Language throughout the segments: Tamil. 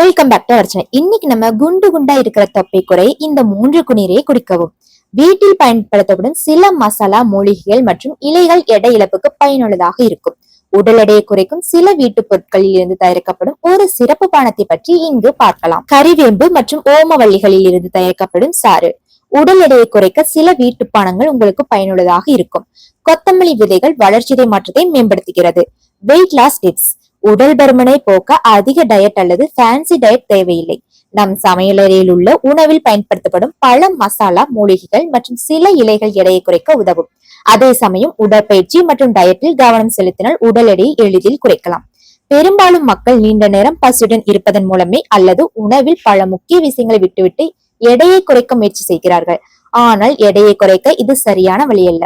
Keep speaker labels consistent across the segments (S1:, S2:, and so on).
S1: வெல்கம் பேக் டு அர்ச்சனை இன்னைக்கு நம்ம குண்டு குண்டா இருக்கிற தொப்பை குறை இந்த மூன்று குணீரை குடிக்கவும் வீட்டில் பயன்படுத்தப்படும் சில மசாலா மூலிகைகள் மற்றும் இலைகள் எடை இழப்புக்கு பயனுள்ளதாக இருக்கும். உடல் எடையை குறைக்கும் சில வீட்டு பொருட்களில் இருந்து தயாரிக்கப்படும் ஒரு சிறப்பு பானத்தை பற்றி இங்கு பார்க்கலாம். கறிவேம்பு மற்றும் ஓமவல்லிகளில் இருந்து தயாரிக்கப்படும் சாறு. உடல் எடையை குறைக்க சில வீட்டு பானங்கள் உங்களுக்கு பயனுள்ளதாக இருக்கும். கொத்தமல்லி விதைகள் வளர்ச்சிதை மாற்றத்தை மேம்படுத்துகிறது. வெயிட் லாஸ் டிப்ஸ் உடல் பருமனை போக்க அதிக டயட் அல்லது ஃபேன்சி டயட் தேவையில்லை. நம் சமையலறையில் உள்ள உணவில் பயன்படுத்தப்படும் பல மசாலா மூலிகைகள் மற்றும் சில இலைகள் எடையை குறைக்க உதவும். அதே சமயம் உடற்பயிற்சி மற்றும் டயட்டில் கவனம் செலுத்தினால் உடல் எடையை எளிதில் குறைக்கலாம். பெரும்பாலும் மக்கள் நீண்ட நேரம் பசியுடன் இருப்பதன் மூலமே அல்லது உணவில் பல முக்கிய விஷயங்களை விட்டுவிட்டு எடையை குறைக்க முயற்சி செய்கிறார்கள். ஆனால் எடையை குறைக்க இது சரியான வழி அல்ல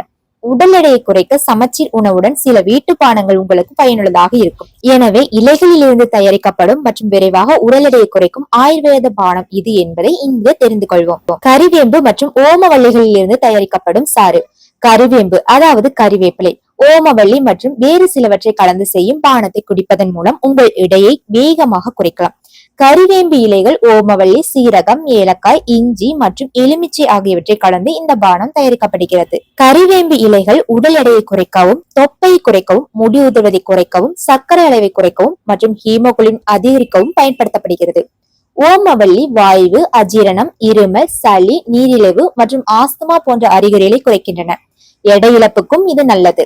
S1: உடல் எடையை குறைக்க சமச்சீர் உணவுடன் சில வீட்டு பானங்கள் உங்களுக்கு பயனுள்ளதாக இருக்கும். எனவே இலைகளில் இருந்து தயாரிக்கப்படும் மற்றும் விரைவாக உடல் எடையை குறைக்கும் ஆயுர்வேத பானம் இது என்பதை இங்கு தெரிந்து கொள்வோம். கறிவேம்பு மற்றும் ஓமவல்லிகளில் இருந்து தயாரிக்கப்படும் சாறு. கறிவேம்பு அதாவது கறிவேப்பிலை ஓமவள்ளி மற்றும் வேறு சிலவற்றை கலந்து செய்யும் பானத்தை குடிப்பதன் மூலம் உங்கள் இடையை வேகமாக குறைக்கலாம். கறிவேம்பு இலைகள் ஓமவல்லி சீரகம் ஏலக்காய் இஞ்சி மற்றும் எலுமிச்சை ஆகியவற்றை கலந்து இந்த பானம் தயாரிக்கப்படுகிறது. கறிவேம்பு இலைகள் உடல் எடையை குறைக்கவும் தொப்பை குறைக்கவும் முடி உதவதை குறைக்கவும் சர்க்கரை அளவை குறைக்கவும் மற்றும் ஹீமோகுலின் அதிகரிக்கவும் பயன்படுத்தப்படுகிறது. ஓமவல்லி வாய்வு அஜீரணம் இருமல் சளி நீரிழிவு மற்றும் ஆஸ்துமா போன்ற அறிகுறிகளை குறைக்கின்றன. எடை இழப்புக்கும் இது நல்லது.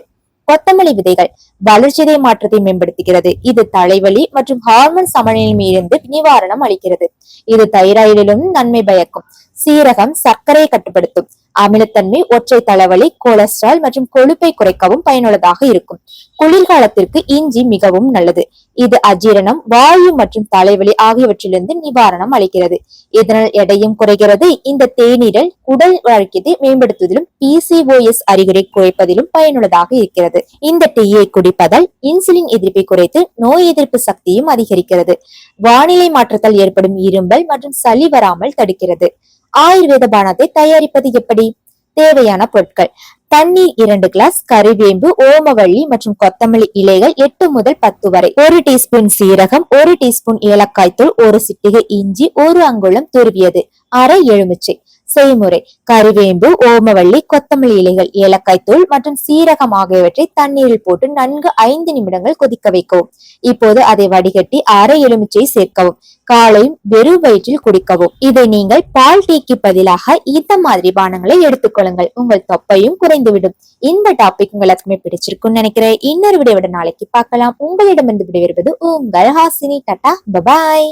S1: கொத்தமல்லி விதைகள் வளர்ச்சிதை மாற்றத்தை மேம்படுத்துகிறது. இது தலைவலி மற்றும் ஹார்மோன் சமநிலையிலிருந்து நிவாரணம் அளிக்கிறது. இது தைராய்டிலும் நன்மை பயக்கும். சீரகம் சர்க்கரையை கட்டுப்படுத்தும். அமிலத்தன்மை ஒற்றை தலைவலி கொலஸ்ட்ரால் மற்றும் கொழுப்பை குறைக்கவும் பயனுள்ளதாக இருக்கும். குளிர்காலத்திற்கு இஞ்சி மிகவும் நல்லது. இது அஜீரணம் வாயு மற்றும் தலைவலி ஆகியவற்றிலிருந்து நிவாரணம் அளிக்கிறது. இதனால் எடையும் குறைகிறது. இந்த தேநீரல் குடல் வழக்கத்தை மேம்படுத்துவதிலும் பிசிஓஎஸ் அறிகுறி குறைப்பதிலும் பயனுள்ளதாக இருக்கிறது. இந்த டீயை குடிப்பதால் இன்சுலின் எதிர்ப்பை குறைத்து நோய் எதிர்ப்பு சக்தியும் அதிகரிக்கிறது. வானிலை மாற்றத்தால் ஏற்படும் இரும்பல் மற்றும் சளி வராமல் தடுக்கிறது. ஆயுர்வேத பானத்தை தயாரிப்பது எப்படி? தேவையான பொருட்கள். தண்ணீர் இரண்டு கிளாஸ் கறிவேம்பு ஓமவள்ளி மற்றும் கொத்தமல்லி இலைகள் எட்டு முதல் பத்து வரை. ஒரு டீஸ்பூன் சீரகம் ஒரு டீஸ்பூன் ஏலக்காய் தூள் ஒரு சிட்டிகை இஞ்சி ஒரு அங்குளம் துருவியது அரை எலுமிச்சை. செய்முறை கறிவேம்பு ஓமவள்ளி கொத்தமல்லி இலைகள் ஏலக்காய் தூள் மற்றும் சீரகம் ஆகியவற்றை தண்ணீரில் போட்டு நன்கு ஐந்து நிமிடங்கள் கொதிக்க வைக்கவும். இப்போது அதை வடிகட்டி அரை எலுமிச்சை சேர்க்கவும். காலையும் வெறும் வயிற்றில் குடிக்கவும். இதை நீங்கள் பால் டீக்கு பதிலாக இந்த மாதிரி பானங்களை எடுத்துக்கொள்ளுங்கள் உங்கள் தொப்பையும் குறைந்துவிடும். இந்த டாபிக் உங்களுக்கு பிடிச்சிருக்கும் நினைக்கிறேன். இன்னொரு விடையோட நாளைக்கு பார்க்கலாம். உங்களிடமிருந்து விடைபெறுவது உங்கள் ஹாசினி டாட்டா. பபாய்